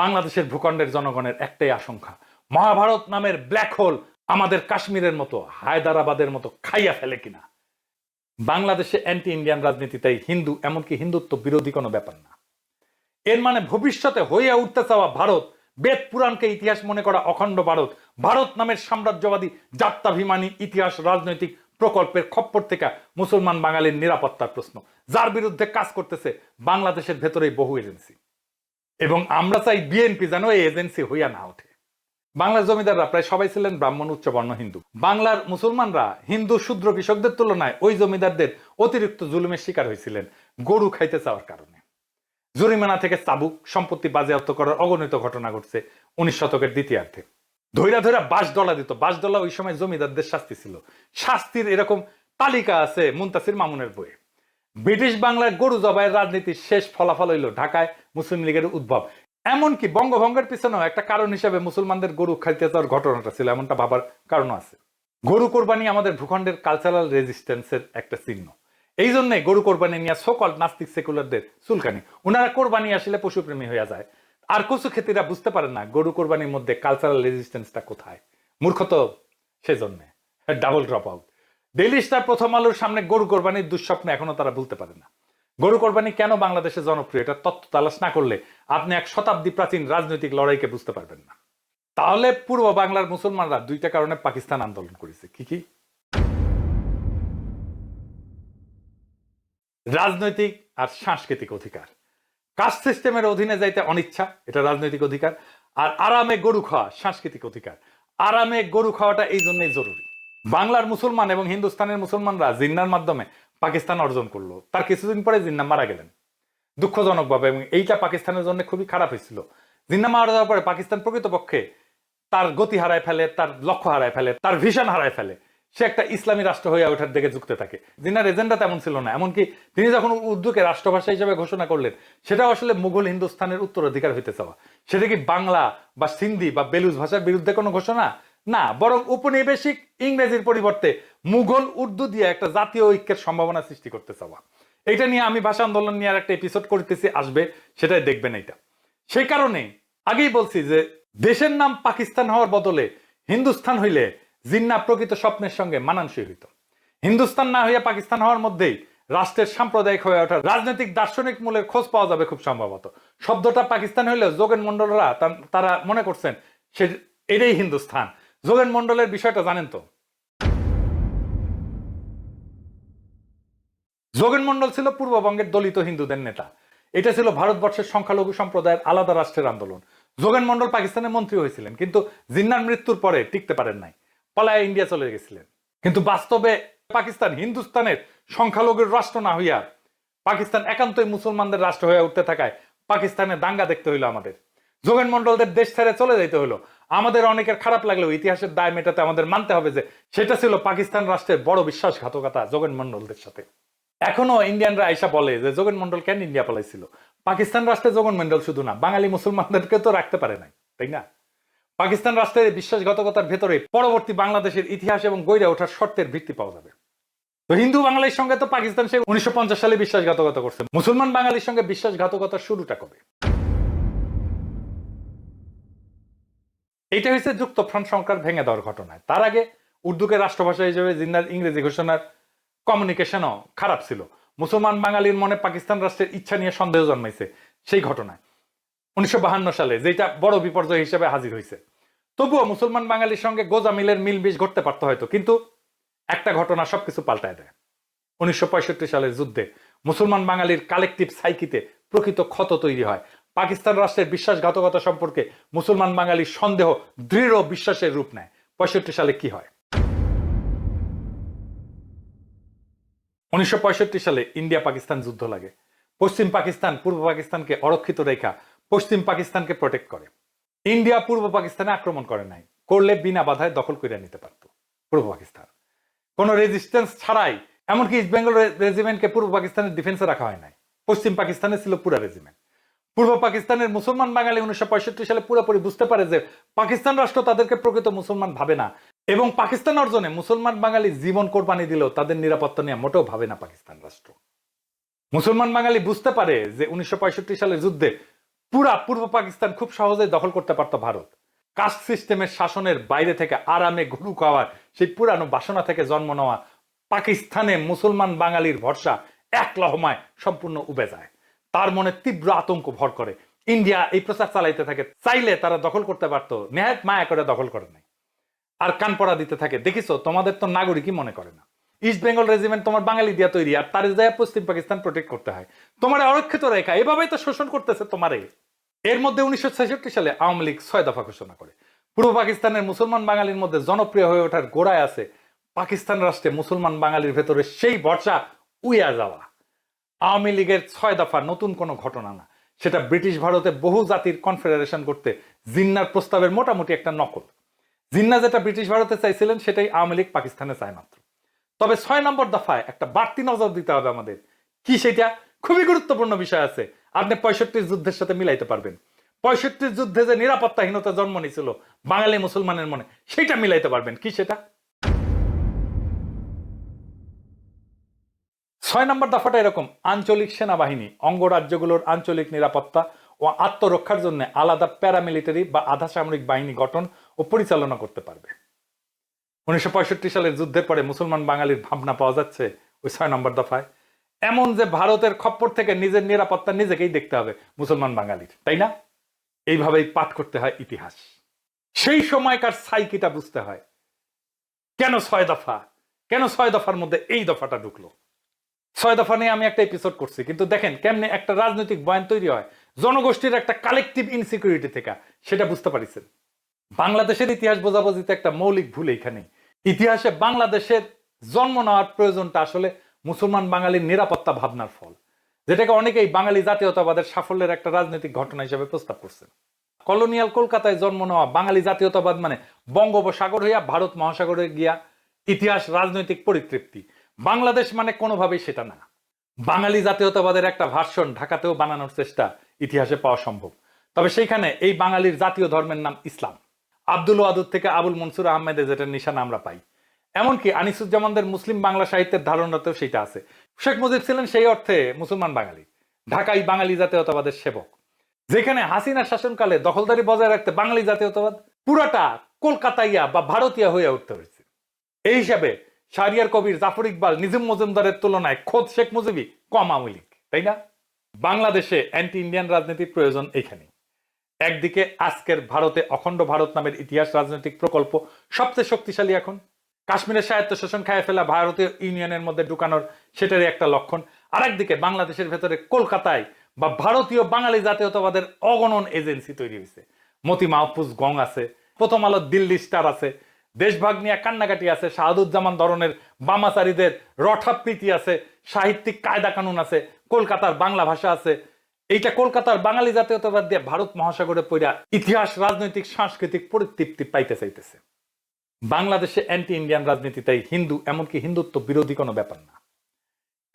বাংলাদেশের ভূখণ্ডের জনগণের একটাই আশঙ্কা, মহাভারত নামের ব্ল্যাক হোল আমাদের কাশ্মীরের মতো, হায়দ্রাবাদের মতো খাইয়া ফেলে কিনা। বাংলাদেশে অ্যান্টি ইন্ডিয়ান রাজনীতিতেই হিন্দু, এমনকি হিন্দুত্ব বিরোধী কোনো ব্যাপার না। এর মানে ভবিষ্যতে হইয়া উঠতে চাওয়া ভারত, বেদ পুরাণকে ইতিহাস মনে করা অখণ্ড ভারত ভারত নামের সাম্রাজ্যবাদী জাত্যাভিমানী ইতিহাস রাজনৈতিক প্রকল্পের খপ্পর থেকে মুসলমান বাঙালির নিরাপত্তার প্রশ্ন, যার বিরুদ্ধে কাজ করতেছে বাংলাদেশের ভেতরেই বহু এজেন্সি। এবং আমরা চাই বিএনপি যেন এই এজেন্সি হইয়া না ওঠে। বাংলার জমিদাররা প্রায় সবাই ছিলেন ব্রাহ্মণ উচ্চবর্ণ হিন্দু। বাংলার মুসলমানরা হিন্দু শূদ্র কৃষকদের তুলনায় ওই জমিদারদের অতিরিক্ত জুলুমের শিকার হয়েছিলেন গরু খাইতে চাওয়ার কারণে। জরিমানা থেকে চাবুক, সম্পত্তি বাজেয়াপ্ত করার অগণিত ঘটনা ঘটছে উনিশ শতকের দ্বিতীয়ার্ধে। ধৈরা ধৈরা বাস ডলা দিত। বাস ডলা ওই সময় জমিদারদের শাস্তি ছিল। শাস্তির এরকম তালিকা আছে মুন্তাসির মামুনের বইয়ে। ব্রিটিশ বাংলার গরু জবাইয়ের রাজনীতির শেষ ফলাফল হইল ঢাকায় মুসলিম লীগের উদ্ভব। এমনকি বঙ্গভঙ্গের পিছনেও একটা কারণ হিসেবে মুসলমানদের গরু খাইতে যাওয়ার ঘটনাটা ছিল, এমনটা ভাবার কারণ আছে। গরু কোরবানি আমাদের ভূখণ্ডের কালচারাল রেজিস্ট্যান্সের একটা চিহ্ন। এই জন্যে গরু কোরবানি নিয়ে সকল নাস্তিক সেকুলারদের চুলকানি। ওনারা কোরবানি আসলে পশুপ্রেমী হয়ে যায়। আর কচু খেতিরা বুঝতে পারেন না গরু কোরবানির মধ্যে কালচারাল রেজিস্ট্যান্সটা কোথায়। মূর্খ তো সেজন্যে। Double drop out daily star প্রথম আলোর সামনে গরু কোরবানির দুঃস্বপ্ন এখনও তারা ভুলতে পারে না। গরু কোরবানি কেন বাংলাদেশে জনপ্রিয়? এটা তত্ত্ব তালাশ না করলে আপনি এক শতাব্দী প্রাচীন রাজনৈতিক লড়াইকে বুঝতে পারবেন না। তাহলে পূর্ব বাংলার মুসলমানরা দুইটা কারণে পাকিস্তান আন্দোলন করেছে। কি কি? রাজনৈতিক আর সাংস্কৃতিক অধিকার। কাস্ট সিস্টেমের অধীনে যাইতে অনিচ্ছা, এটা রাজনৈতিক অধিকার। আর আরামে গরু খাওয়া, সাংস্কৃতিক অধিকার। আরামে গরু খাওয়াটা এই জন্যই জরুরি। বাংলার মুসলমান এবং হিন্দুস্তানের মুসলমানরা জিন্নার মাধ্যমে পাকিস্তান অর্জন করল। তার কিছুদিন পরে জিন্না মারা গেলেন। দুঃখজনকভাবে এবং এইটা পাকিস্তানের জন্য খুবই খারাপ হয়েছিল। জিন্না মারা যাওয়ার পরে পাকিস্তান প্রকৃতপক্ষে তার গতি হারায় ফেলে, তার লক্ষ্য হারায় ফেলে, তার ভিশন হারায় ফেলে। সে একটা ইসলামী রাষ্ট্র হয়ে ওঠার দিকে যুক্তে থাকে। জিনার এজেন্ডা তেমন ছিল না। এমনকি তিনি যখন উর্দুকে রাষ্ট্রভাষা হিসেবে ঘোষণা করলেন সেটা আসলে মুঘল হিন্দুস্তানের উত্তরাধিকার হইতে চাওয়া। সেটা কি বাংলা বা সিন্ধি বা বেলুজ ভাষার বিরুদ্ধে কোনো ঘোষণা? না, বরং উপনিবেশিক ইংরেজির পরিবর্তে মুঘল উর্দু দিয়ে একটা জাতীয় ঐক্যের সম্ভাবনা সৃষ্টি করতে চাওয়া। এটা নিয়ে আমি ভাষা আন্দোলন নিয়ে আর একটা এপিসোড করতেছি, আসবে, সেটাই দেখবেন এটা সেই কারণে আগেই বলছি যে, দেশের নাম পাকিস্তান হওয়ার বদলে হিন্দুস্তান হইলে জিন্না প্রকৃত স্বপ্নের সঙ্গে মানানসই হইত। হিন্দুস্তান না হইয়া পাকিস্তান হওয়ার মধ্যেই রাষ্ট্রের সাম্প্রদায়িক হয়ে ওঠার রাজনৈতিক দার্শনিক মূলের খোঁজ পাওয়া যাবে খুব সম্ভবত। শব্দটা পাকিস্তান হইলে যোগেন মন্ডলরা তারা মনে করছেন সে এটাই হিন্দুস্তান যোগেন মন্ডলের বিষয়টা জানেন তো? যোগেন মন্ডল ছিল পূর্ববঙ্গের দলিত হিন্দুদের নেতা। এটা ছিল ভারতবর্ষের সংখ্যালঘু সম্প্রদায়ের আলাদা রাষ্ট্রের আন্দোলন। যোগেন মন্ডল পাকিস্তানের মন্ত্রী হয়েছিলেন, কিন্তু জিন্নার মৃত্যুর পরে টিকতে পারেন নাই। পলায় ইন্ডিয়া চলে গেছিলেন। কিন্তু বাস্তবে পাকিস্তান হিন্দুস্তানের সংখ্যালঘুর রাষ্ট্র না হইয়া পাকিস্তান একান্তই মুসলমানদের রাষ্ট্র হয়ে উঠতে থাকায় পাকিস্তানে দাঙ্গা দেখতে হইল আমাদের। যোগেন মন্ডলদের দেশ ছেড়ে চলে যেতে হলো আমাদের অনেকের খারাপ লাগলেও ইতিহাসের দায় মেটাতে আমাদের মানতে হবে যে সেটা ছিল পাকিস্তান রাষ্ট্রের বড় বিশ্বাসঘাতকতা যোগেন মন্ডলদের সাথে। এখনও ইন্ডিয়ানরা আইসা বলে যে যোগেন মন্ডল কেন ইন্ডিয়া পালাইছিল? পাকিস্তান রাষ্ট্রে যোগেন মন্ডল শুধু না, বাঙালি মুসলমানদেরকে তো রাখতে পারে নাই, তাই না? পাকিস্তান রাষ্ট্রের বিশ্বাসঘাতকতার ভেতরে পরবর্তী বাংলাদেশের ইতিহাস এবং গইরা ওঠার শর্তের ভিত্তি পাওয়া যাবে। তো হিন্দু বাঙালির সঙ্গে তো পাকিস্তান সে উনিশশো সালে বিশ্বাসঘাতকতা করছে। মুসলমান বাঙালির সঙ্গে বিশ্বাসঘাতকতার শুরুটা কবে? এটা হচ্ছে যুক্ত ফ্রন্ট সরকার ভেঙে দেওয়ার ঘটনায় তার আগে উর্দুকে রাষ্ট্রভাষা হিসেবে জিন্নার ইংরেজি ঘোষণার কমিউনিকেশনও খারাপ ছিল। মুসলমান বাঙালির মনে পাকিস্তান রাষ্ট্রের ইচ্ছা নিয়ে সন্দেহ জন্মাইছে সেই ঘটনায়। উনিশশো সালে যেটা বড় বিপর্যয় হিসেবে হাজির হয়েছে তবুও মুসলমান বাঙালির সঙ্গে গোজামিলের মিল বিষ ঘটতে পারতো হয়তো, কিন্তু একটা ঘটনা সবকিছু পাল্টায় দেয়। উনিশশো পঁয়ষট্টি সালের যুদ্ধে মুসলমান বাঙালির কালেকটিভ সাইকিতে প্রকৃত ক্ষত তৈরি হয়। পাকিস্তান রাষ্ট্রের বিশ্বাসঘাতকতা সম্পর্কে মুসলমান বাঙালির সন্দেহ দৃঢ় বিশ্বাসের রূপ নেয়। পঁয়ষট্টি সালে কি হয়? উনিশশো পঁয়ষট্টি সালে ইন্ডিয়া পাকিস্তান যুদ্ধ লাগে। পশ্চিম পাকিস্তান পূর্ব পাকিস্তানকে অরক্ষিত রেখা পশ্চিম পাকিস্তানকে প্রোটেক্ট করে। ইন্ডিয়া পূর্ব পাকিস্তানে আক্রমণ করে নাই। করলে বিনা বাধায় দখল করে নিতে পারত পূর্ব পাকিস্তান। কোনো রেজিস্ট্যান্স ছাড়াই, এমনকি ইস্ট বেঙ্গল রেজিমেন্টকে পূর্ব পাকিস্তানের ডিফেন্সে রাখা হয় নাই। পশ্চিম পাকিস্তানে ছিল পুরা রেজিমেন্ট পূর্ব পাকিস্তানের মুসলমান বাঙালি উনিশশো পঁয়ষট্টি সালে পুরোপুরি বুঝতে পারে যে পাকিস্তান রাষ্ট্র তাদেরকে প্রকৃত মুসলমান ভাবে না। এবং পাকিস্তান অর্জনে মুসলমান বাঙালি জীবন কোরবানি দিলেও তাদের নিরাপত্তা নিয়ে মোটেও ভাবে না পাকিস্তান রাষ্ট্র। মুসলমান বাঙালি বুঝতে পারে যে উনিশশো সালের যুদ্ধে পুরা পূর্ব পাকিস্তান খুব সহজেই দখল করতে পারত ভারত। কাস্ট সিস্টেমের শাসনের বাইরে থেকে আরামে ঘুরু খাওয়ার সেই পুরানো বাসনা থেকে জন্ম নেওয়া পাকিস্তানে মুসলমান বাঙালির ভরসা এক লহমায় সম্পূর্ণ উবে যায়। তার মনে তীব্র আতঙ্ক ভর করে। ইন্ডিয়া এই প্রচার চালাইতে থাকে, চাইলে তারা দখল করতে পারতো। নেহায়ত মায়া করে দখল করে নাই। আর কান পড়া দিতে থাকে। দেখিছো, তোমাদের তো নাগরিকই মনে করে না। ইস্ট বেঙ্গল রেজিমেন্ট তোমার বাঙালি দিয়া তৈরি, আর তার যায় পশ্চিম পাকিস্তান প্রোটেক্ট করতে হয়। তোমার অরক্ষিত রেখা, এভাবেই তো শোষণ করতেছে তোমারে। এর মধ্যে উনিশশো ছেষট্টি সালে আওয়ামী লীগ ছয় দফা ঘোষণা করে। পূর্ব পাকিস্তানের মুসলমান বাঙালির মধ্যে জনপ্রিয় হয়ে ওঠার গোড়ায় আছে পাকিস্তান রাষ্ট্রে মুসলমান বাঙালির ভেতরে সেই ভরসা উইয়া যাওয়া। আওয়ামী লীগের ছয় দফা নতুন কোনো ঘটনা না। সেটা ব্রিটিশ ভারতে বহু জাতির কনফেডারেশন করতে জিন্নার প্রস্তাবের মোটামুটি একটা নকল। জিন্না যেটা ব্রিটিশ ভারতে চাইছিলেন, সেটাই আওয়ামী লীগ পাকিস্তানে চায় মাত্র। তবে ছয় নম্বর দফায় একটা বাড়তি নজর দিতে হবে আমাদের। কি সেটা? খুবই গুরুত্বপূর্ণ বিষয় আছে। আপনি পঁয়ষট্টির যুদ্ধের সাথে মিলাইতে পারবেন। পঁয়ষট্টির যুদ্ধে যে নিরাপত্তাহীনতা জন্ম নিয়েছিল বাঙালি মুসলমানের মনে, সেটা মিলাইতে পারবেন। কি সেটা? ছয় নম্বর দফাটা এরকম, আঞ্চলিক সেনাবাহিনী অঙ্গরাজ্যগুলোর আঞ্চলিক নিরাপত্তা ও আত্মরক্ষার জন্য আলাদা প্যারামিলিটারি বা আধা সামরিক বাহিনী গঠন ও পরিচালনা করতে পারবে। উনিশশো পঁয়ষট্টি সালের যুদ্ধের পরে মুসলমান বাঙালির ভাবনা পাওয়া যাচ্ছে ওই ছয় নম্বর দফায়। এমন যে ভারতের খপ্পর থেকে নিজের নিরাপত্তা নিজেকেই দেখতে হবে মুসলমান বাঙালির, তাই না? এইভাবেই পাঠ করতে হয় ইতিহাস। সেই সময়কার সাইকিটা বুঝতে হয়, কেন ছয় দফা, কেন ছয় দফার মধ্যে এই দফাটা ঢুকলো? ছয় দফা নিয়ে আমি একটা এপিসোড করছি। কিন্তু দেখেন কেমনে একটা রাজনৈতিক বয়ান তৈরি হয়। জনগোষ্ঠীর একটা কালেকটিভ ইনসিকিউরিটি থেকে। সেটা বুঝতে পারিছেন। বাংলাদেশের ইতিহাস বোঝাবুঝিতে একটা মৌলিক ভুল এখানে ইতিহাসে বাংলাদেশের জন্ম নেওয়ার প্রয়োজনটা আসলে মুসলমান বাঙালির নিরাপত্তা ভাবনার ফল। যেটাকে অনেকেই বাঙালি জাতীয়তাবাদের সাফল্যের একটা রাজনৈতিক ঘটনা হিসেবে প্রস্তাব করছেন। কলোনিয়াল কলকাতায় জন্ম নেওয়া বাঙালি জাতীয়তাবাদ মানে বঙ্গোপসাগর হইয়া ভারত মহাসাগরে গিয়া ইতিহাস রাজনৈতিক পরিতৃপ্তি। বাংলাদেশ মানে কোনোভাবেই সেটা না। বাঙালি জাতীয়তাবাদের একটা ভার্সন ঢাকাতেও বানানোর চেষ্টা ইতিহাসে পাওয়া সম্ভব। তবে সেইখানে এই বাঙালির জাতীয় ধর্মের নাম ইসলাম। আব্দুল ওয়াদুদ থেকে আবুল মনসুর আহমেদের যেটা নিশানা আমরা পাই। এমনকি আনিসুজ্জামানদের মুসলিম বাংলা সাহিত্যের ধারণাতেও সেটা আছে। শেখ মুজিব ছিলেন সেই অর্থে মুসলমান বাঙালি, ঢাকাই বাঙালি জাতীয়তাবাদের সেবক। যেখানে হাসিনা শাসনকালে দখলদারি বজায় রাখতে বাঙালি জাতীয়তাবাদ পুরাটা কলকাতাইয়া বা ভারতীয় হয়ে উঠতে হয়েছে। এই হিসাবে শাহরিয়ার কবির জাফর ইকবাল, নিজাম মজুমদারের তুলনায় খোদ শেখ মুজিবই কম আওয়ামী লীগ, তাই না? বাংলাদেশে অ্যান্টি ইন্ডিয়ান রাজনীতির প্রয়োজন এখানে একদিকে আজকের ভারতে অখণ্ড ভারত নামের ইতিহাস রাজনৈতিক প্রকল্প সবচেয়ে শক্তিশালী এখন। কাশ্মীরের স্বায়ত্ত শোষণ খায় ফেলা ভারতীয় ইউনিয়নের মধ্যে ঢুকানোর সেটারই একটা লক্ষণ। আরেকদিকে বাংলাদেশের ভেতরে কলকাতায় বা ভারতীয় বাঙালি জাতীয়তাবাদের অগণন এজেন্সি তৈরি হয়েছে মতি মাহফুজ গং আছে, প্রথম আলো দিল্লি স্টার আছে দেশভাগ নিয়ে কান্নাকাটি আছে, শাহাদুজ্জামান ধরনের বামাচারীদের রঠাপ্রীতি আছে, সাহিত্যিক কায়দা কানুন আছে, কলকাতার বাংলা ভাষা আছে। এইটা কলকাতার বাঙালি জাতীয়তাবাদ দিয়ে ভারত মহাসাগরে পড়া ইতিহাস, রাজনৈতিক, সাংস্কৃতিক পরিতৃপ্তি পাইতে চাইতেছে। বাংলাদেশে অ্যান্টি ইন্ডিয়ান রাজনীতি তাই হিন্দু, এমনকি হিন্দুত্ব বিরোধী কোনো ব্যাপার না।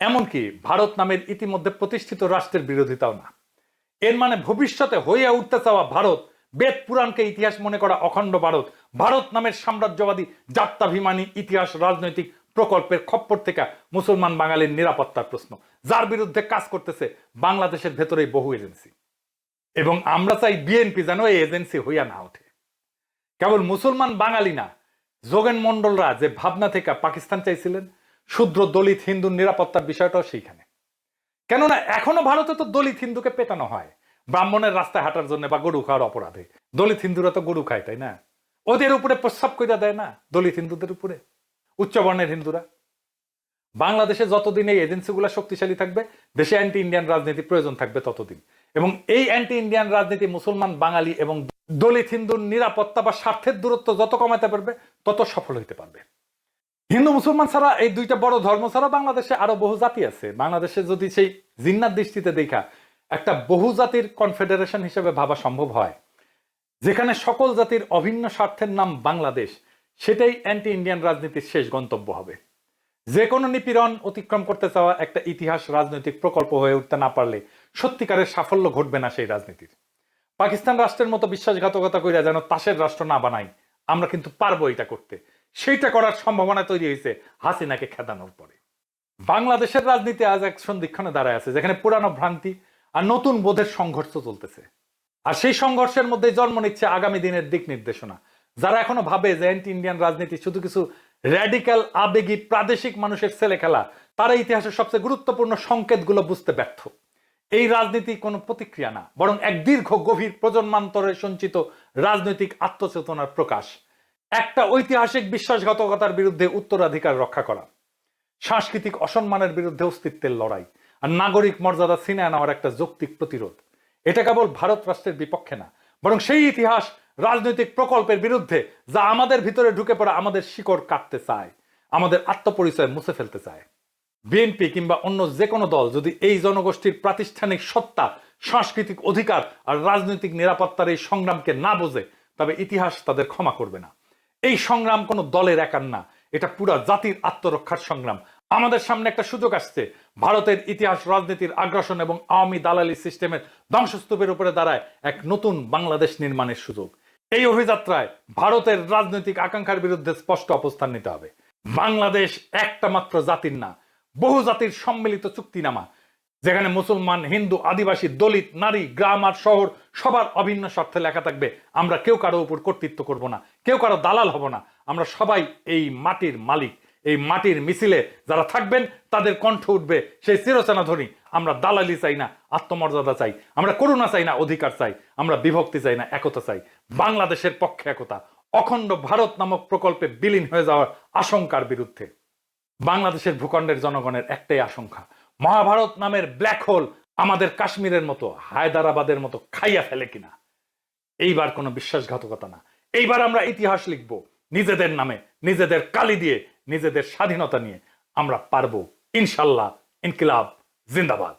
এমনকি ভারত নামের ইতিমধ্যে প্রতিষ্ঠিত রাষ্ট্রের বিরোধিতাও না। এর মানে ভবিষ্যতে হইয়া উঠতে চাওয়া ভারত, বেদ পুরাণকে ইতিহাস মনে করা অখণ্ড ভারত ভারত নামের সাম্রাজ্যবাদী জাত্যাভিমানী ইতিহাস রাজনৈতিক প্রকল্পের খপ্পর থেকে মুসলমান বাঙালির নিরাপত্তার প্রশ্ন, যার বিরুদ্ধে কাজ করতেছে বাংলাদেশের ভেতরেই বহু এজেন্সি। এবং আমরা চাই বিএনপি যেন এই এজেন্সি হইয়া না ওঠে। কেবল মুসলমান বাঙালি না, যোগেন মন্ডলরা যে ভাবনা থেকে পাকিস্তান চাইছিলেন, শূদ্র দলিত হিন্দুর নিরাপত্তার বিষয়টাও সেইখানে। কেননা এখনও ভারতে তো দলিত হিন্দুকে পেটানো হয়, ব্রাহ্মণের রাস্তায় হাঁটার জন্য বা গরু খাওয়ার অপরাধে। দলিত হিন্দুরা তো গরু খায়, তাই না? ওদের উপরে প্রস্রাব কইরা দেয় না? দলিত হিন্দুদের উপরে? উচ্চবর্ণের হিন্দুরা? বাংলাদেশে যতদিন এই এজেন্সিগুলো শক্তিশালী থাকবে, দেশে অ্যান্টি ইন্ডিয়ান রাজনীতি প্রয়োজন থাকবে ততদিন। এবং এই অ্যান্টি ইন্ডিয়ান রাজনীতি মুসলমান, বাঙালি এবং দলিত হিন্দুর নিরাপত্তা বা স্বার্থের দূরত্ব যত কমাতে পারবে, তত সফল হইতে পারবে। হিন্দু মুসলমান ছাড়া এই দুইটা বড় ধর্ম ছাড়া বাংলাদেশে আরও বহু জাতি আছে। বাংলাদেশে যদি সেই জিন্নার দৃষ্টিতে দেখা, একটা বহু জাতির কনফেডারেশন হিসেবে ভাবা সম্ভব হয়। যেখানে সকল জাতির অভিন্ন স্বার্থের নাম বাংলাদেশ, সেটাই অ্যান্টি ইন্ডিয়ান রাজনীতির শেষ গন্তব্য হবে। যে কোনো নিপীড়ন অতিক্রম করতে চাওয়া একটা ইতিহাস রাজনৈতিক প্রকল্প হয়ে উঠতে না পারলে সত্যিকারের সাফল্য ঘটবে না সেই রাজনীতির। পাকিস্তান রাষ্ট্রের মতো বিশ্বাসঘাতকতা কইরা যেন তাসের রাষ্ট্র না বানাই, আমরা কিন্তু পারব এটা করতে। সেইটা করার সম্ভাবনা তৈরি হয়েছে হাসিনাকে খেদানোর পরে। বাংলাদেশের রাজনীতি আজ এক সন্ধিক্ষণে দাঁড়ায় আছে, যেখানে পুরানো ভ্রান্তি আর নতুন বোধের সংঘর্ষ চলতেছে। আর সেই সংঘর্ষের মধ্যে জন্ম নিচ্ছে আগামী দিনের দিক নির্দেশনা। যারা এখনও ভাবে যে অ্যান্টি ইন্ডিয়ান রাজনীতি শুধু কিছু র্যাডিক্যাল আবেগী, প্রাদেশিক মানুষের ছেলে খেলা, তারা ইতিহাসের সবচেয়ে গুরুত্বপূর্ণ সংকেতগুলো বুঝতে ব্যর্থ। এই রাজনীতি কোনো প্রতিক্রিয়া না, বরং এক দীর্ঘ, গভীর প্রজন্মান্তরে সঞ্চিত রাজনৈতিক আত্মচেতনার প্রকাশ। একটা ঐতিহাসিক বিশ্বাসঘাতকতার বিরুদ্ধে উত্তরাধিকার রক্ষা করা, সাংস্কৃতিক অসম্মানের বিরুদ্ধে অস্তিত্বের লড়াই, আর নাগরিক মর্যাদা ছিনিয়ে নেওয়ার একটা যৌক্তিক প্রতিরোধ। এটা কেবল ভারত রাষ্ট্রের বিপক্ষে না, বরং সেই ইতিহাস রাজনৈতিক প্রকল্পের বিরুদ্ধে যা আমাদের ভিতরে ঢুকে পড়া আমাদের শিকড় কাটতে চায়, আমাদের আত্মপরিচয় মুছে ফেলতে চায়। বিএনপি কিংবা অন্য যে কোনো দল যদি এই জনগোষ্ঠীর প্রাতিষ্ঠানিক সত্তা, সাংস্কৃতিক অধিকার আর রাজনৈতিক নিরাপত্তার এই সংগ্রামকে না বোঝে, তবে ইতিহাস তাদের ক্ষমা করবে না। এই সংগ্রাম কোনো দলের একার না, এটা পুরা জাতির আত্মরক্ষার সংগ্রাম। আমাদের সামনে একটা সুযোগ আসছে। ভারতের ইতিহাস, রাজনীতির আগ্রাসন এবং আওয়ামী দালালি সিস্টেমের ধ্বংসস্তূপের উপরে দাঁড়ায় এক নতুন বাংলাদেশ নির্মাণের সুযোগ। এই অভিযাত্রায় ভারতের রাজনৈতিক আকাঙ্ক্ষার বিরুদ্ধে স্পষ্ট অবস্থান নিতে হবে। বাংলাদেশ একটা মাত্র জাতির না, বহু জাতির সম্মিলিত চুক্তিনামা, যেখানে মুসলমান, হিন্দু, আদিবাসী, দলিত, নারী, গ্রাম আর শহর সবার অভিন্ন স্বার্থে লেখা থাকবে। আমরা কেউ কারও উপর কর্তৃত্ব করব না, কেউ কারও দালাল হব না, আমরা সবাই এই মাটির মালিক। এই মাটির মিছিলে যারা থাকবেন, তাদের কণ্ঠ উঠবে। সেই চিরচেনা ধ্বনি আমরা দালালি চাই না, আত্মমর্যাদা চাই। আমরা করুণা চাই না, অধিকার চাই। আমরা বিভক্তি চাই না, একতা চাই। বাংলাদেশের পক্ষে একতা। অখণ্ড ভারত নামক প্রকল্পে বিলীন হয়ে যাওয়ার আশঙ্কার বিরুদ্ধে। বাংলাদেশের ভূখণ্ডের জনগণের একটাই আশঙ্কা। মহাভারত নামের ব্ল্যাক হোল আমাদের কাশ্মীরের মতো, হায়দারাবাদের মতো খাইয়া ফেলে কিনা? এইবার কোনো বিশ্বাসঘাতকতা না। এইবার আমরা ইতিহাস লিখব। নিজেদের নামে, নিজেদের কালি দিয়ে নিজেদের স্বাধীনতা নিয়ে আমরা পারব। ইনশাল্লাহ ইনকিলাব জিন্দাবাদ।